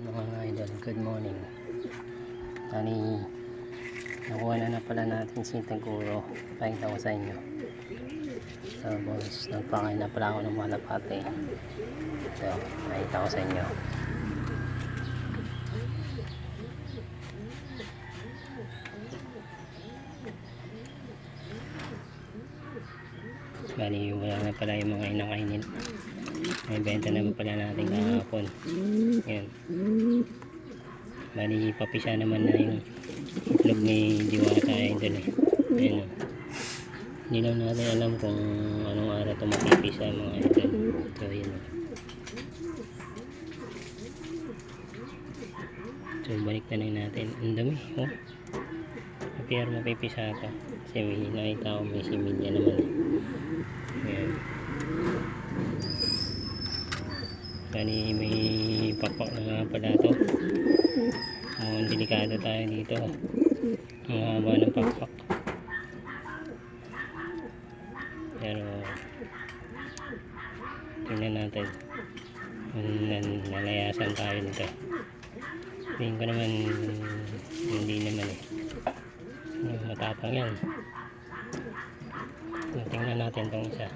Mga idol, good morning. Tani, nakuha na na pala natin si Taguro. Pakita ko sa inyo. Tapos, nagpakain na pala ako ng mga lapate. So, pakita ko sa inyo. Bali, wala na pala yung mga inakainin. May benta na pala natin kahapon. Yan. Bali, papisa naman na yung itlog ni Diwata Idol eh. Ayan o. Hindi lang natin alam kung anong araw ito mapipisa mga idol. So, yun o. So, balik na lang natin. Ang dami, oh. Pero mapipisa ito. Kasi may nakita ko may similya naman eh. Bali, may pakpak na nga pala ito. Oh, delikado tayo dito. Ang haba ng pakpak. Pero, tingnan natin. Nalayasan tayo nito. Tingin ko naman, hindi naman eh. Yung matapang yan. Tingnan natin tong isa.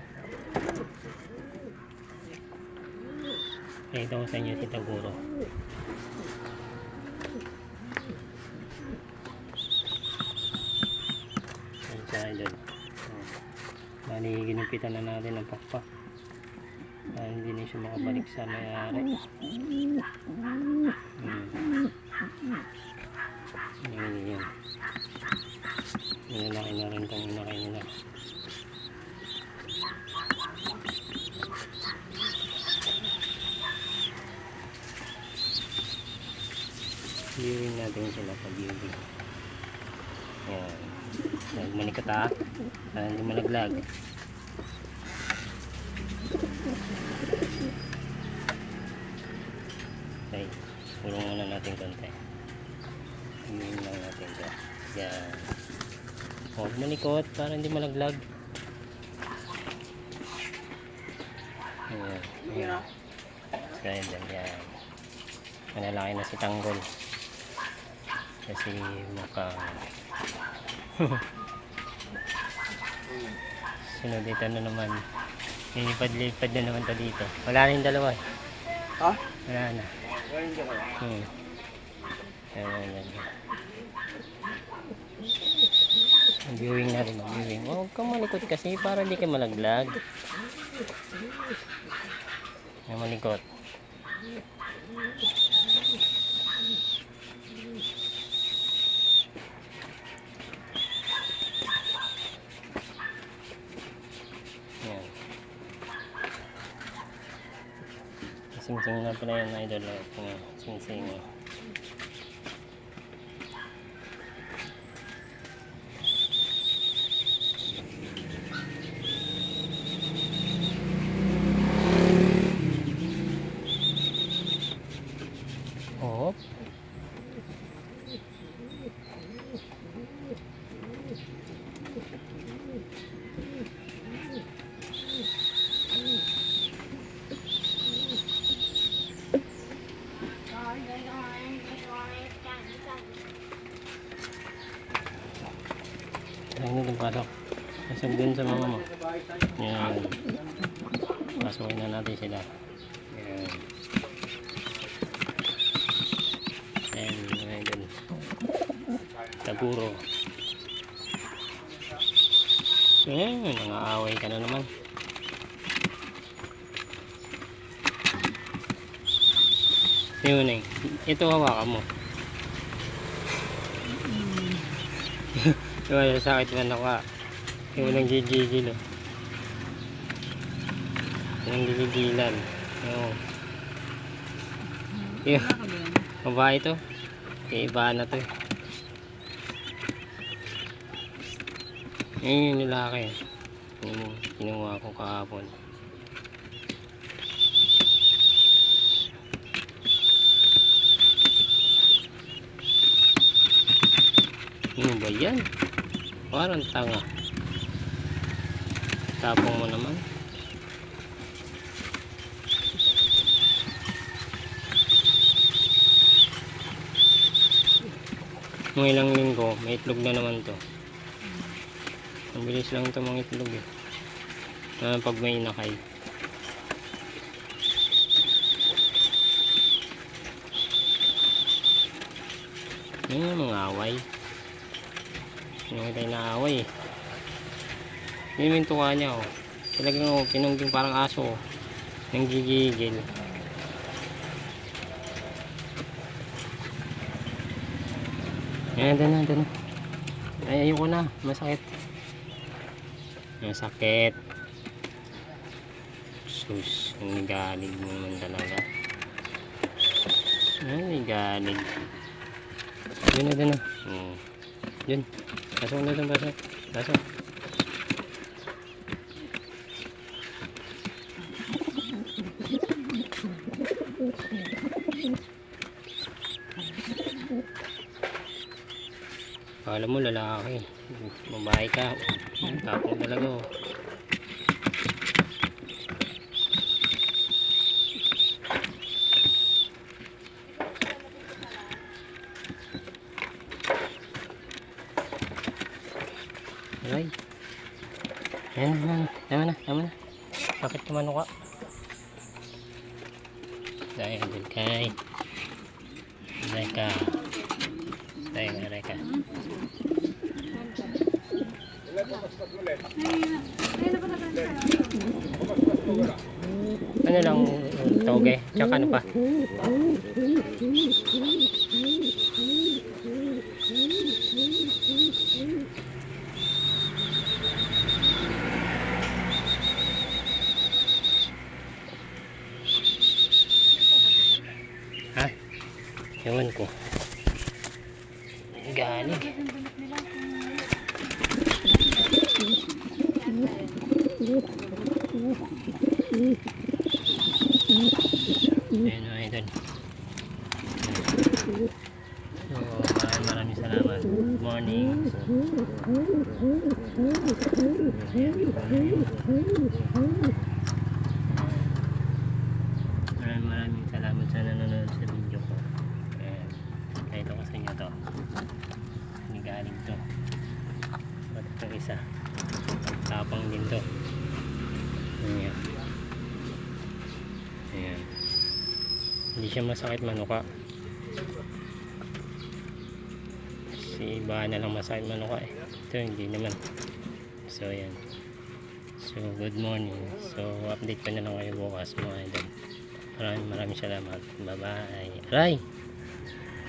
Ito ko sa inyo si Taguro. Ayan siya idol. Bali, ginupitan na natin ng pakpak. Para hindi na siya makabalik sa mayari. Hmm. Ayan, yan. Nilalaki na rin itong inakay nila. Viewing natin sila pag viewing yan nagmanikot ha para hindi malaglag. Okay pulong muna natin konti. Viewing lang natin ito yan huwag malikot para hindi malaglag. Yan yan kaya dyan yan malalaki na si Tanggol kasi mukhang sunod ito na naman lilipad-lipad na naman to dito wala na yung dalawa. Ha? wala na hmm. Ayan, ayan, ayan. Mag-viewing na rin, mag-viewing. Huwag kang malikot kasi para hindi ka malaglag. Huwag malikot. Yan. Sing-sing na pala yung idol. oh. Sing-sing. oh. Oh. Hindi din pasok. Pasok din sa mama mo. Yan. Pasukin na natin sila. Yan. Yan, mga idol. Taguro. Yan, nangaaway ka na naman. Yun eh. Ito hawakan mo. Yung sakit man ako ah. Yung walang gigigil oh. Walang gigigilan. Oo. Yung babae to. Iba na to eh. Yun yung lalaki. Yung kinuha ko kahapon. Ano ba yan? Parang tanga. Tapong mo naman. Mga ilang linggo, may itlog na naman to. Ang bilis lang ito mga itlog eh. Lalo pag may inakay. Yan yung mga. Yung tayo na away eh. Yun yung tuwa niya oh. Talagang oh, pinungging parang aso oh. Nang gigigil. Ayan, na, doon na. Ay, ayoko na. Masakit. Masakit. Sus, ang galig mo naman talaga. Ay, galig. Doon na, doon na. Hmm. Doon. Pasok na doon, pasok. Pasok. Akala mo lalaki. Babae ka. Tapong talaga oh. Aray. Ayan na, tama na, tama na. Bakit tumano ka? Dahil din kay. Dahil ka. Dahil ka, dahil ka. Ano lang, toge, tsaka ano pa? Ha? Ewan ko. Galing. Ayan o, idol. So, maraming salamat. Good morning. So, maraming maraming salamat sa nanonood sa video ko. Ayan. Kahit ako sa inyo to. Hindi galing to. Ba't itong isa? Tapang din to. Ayan. Ayan. Hindi siya masakit manuka. Si iba na lang masakit manuka eh. Ito hindi naman. So ayan. So good morning. So update ko na lang kayo bukas mga idol. Maraming maraming salamat. Bye bye. Aray!